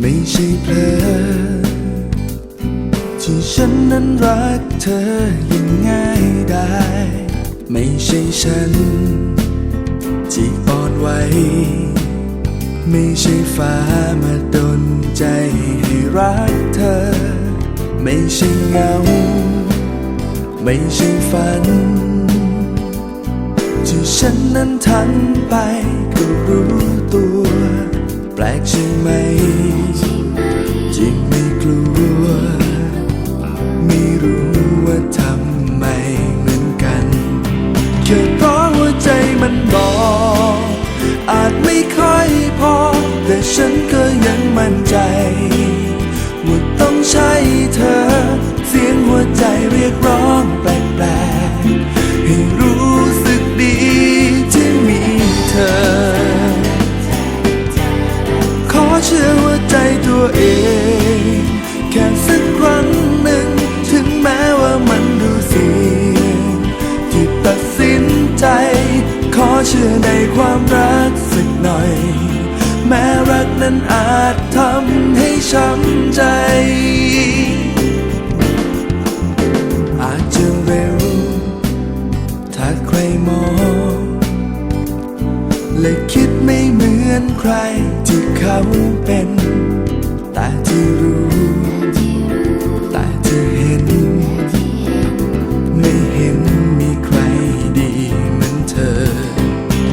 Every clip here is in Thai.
ไม่ใช่เพลอที่ฉันนั้นรักเธอย่างง่ายได้ ไม่ใช่ฉัน ที่อ่อนไหวไม่ใช่ฟ้ามาดนใจให้รักเธอ ไม่ใช่เงา ไม่ใช่ฝัน ที่ฉันนั้นทันไป มันบอกอาจไม่ค่อยพอ แต่ฉันก็ยังมั่นใจว่าต้องใช่เธอ เสียงหัวใจเรียกร้องแปลกๆให้รู้สึกดีที่มีเธอ ขอเชื่อหัวใจตัวเอง แค่สักครั้งหนึ่ง ถึงแม้ว่ามันดูเสีย ชื่อในความรักสักหน่อย แม้รักนั้นอาจทำให้ช้ำใจ อาจจะเร็ว ถ้าใครมองและคิดไม่เหมือนใครที่เขาเป็น แต่ที่รู้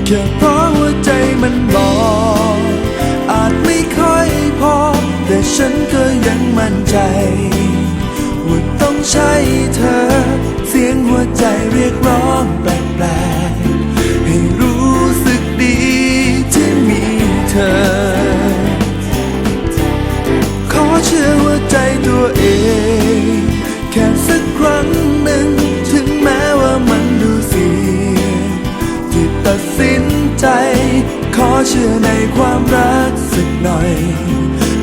แค่เพราะหัวใจมันบอกอาจไม่ค่อยพอ แต่ฉันก็ยังมั่นใจว่าต้องใช่เธอ เสียงหัวใจเรียกร้องแปลกๆให้รู้สึกดีที่มีเธอ ขอเชื่อหัวใจตัวเอง แค่สักครั้ง เชื่อในความรักสักหน่อย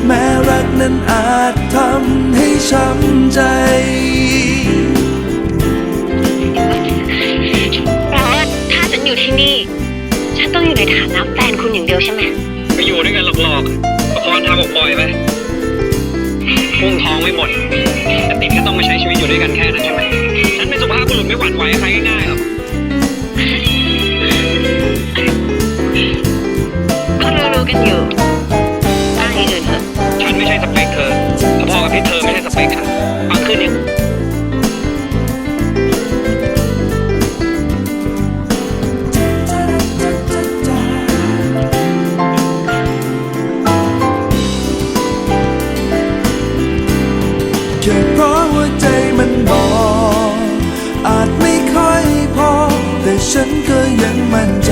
แม้รักนั้นอาจทำให้ช้ำใจแปลว่าถ้าฉันอยู่ที่นี่ ฉันต้องอยู่ในฐานะแฟนคุณอย่างเดียวใช่ไหมไปอยู่ด้วยกันหลอกๆประคองทำบอกปล่อยไปพุ่งทองไม่หมดแต่ติดแค่ต้องมาใช้ชีวิตอยู่ด้วยกันแค่นั้นใช่ไหมฉันเป็นสุภาพบุรุษไม่หวั่นไหวกับใครง่ายๆหรอกก็ บอกอาจไม่ค่อยพอ แต่ฉันก็ยังมั่นใจ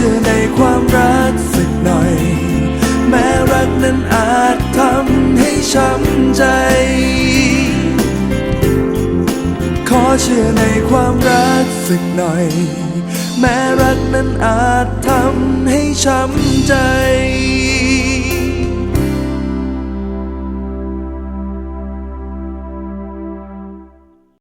ชื่อในความรักสักหน่อย แม้รักนั้นอาจทำให้ช้ำใจ ขอเชื่อในความรักสักหน่อย แม้รักนั้นอาจทำให้ช้ำใจ